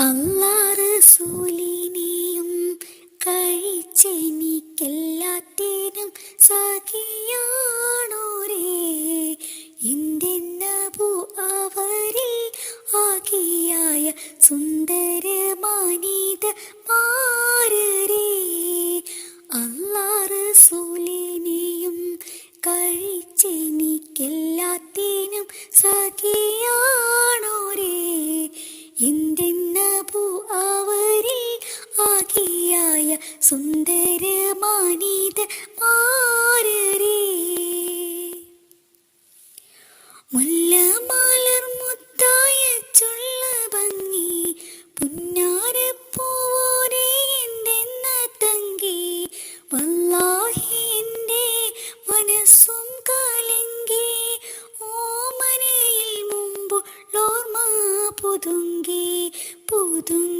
അല്ലാറ് കഴിച്ചെനിക്കെല്ലാത്തേനും സഖിയാണോരേ സുന്ദരമാനിത മാരരേ. മുല്ലമാലർ മുത്തായ ചുള്ള ഭംഗി പുന്നാരപ്പൂവോരെ പുതുങ്കി പുതുങ്കി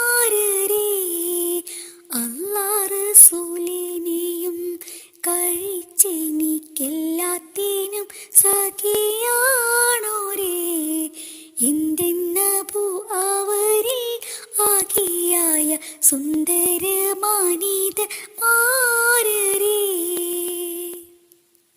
സഖിയാണോരേ എന്തെന്നപു അവരിൽ ആകിയായ സുന്ദരമാനീത